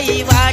一万。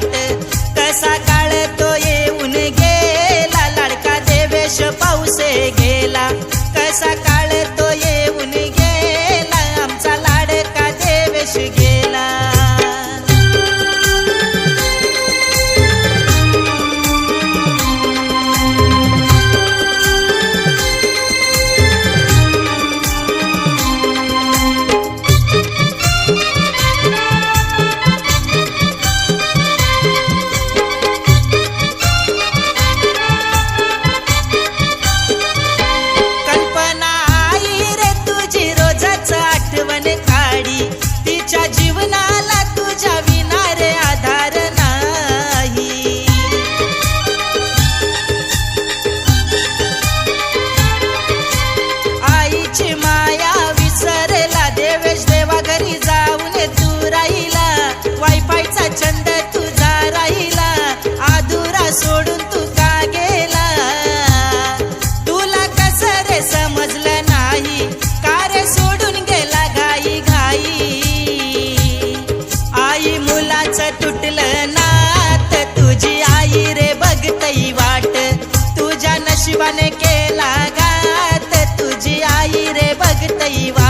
पोराच तुटलं नात. तुझी आई रे बघतई वाट. तुझ्या नशिबाने केला घात. तुझी आई रे बघतई वाट.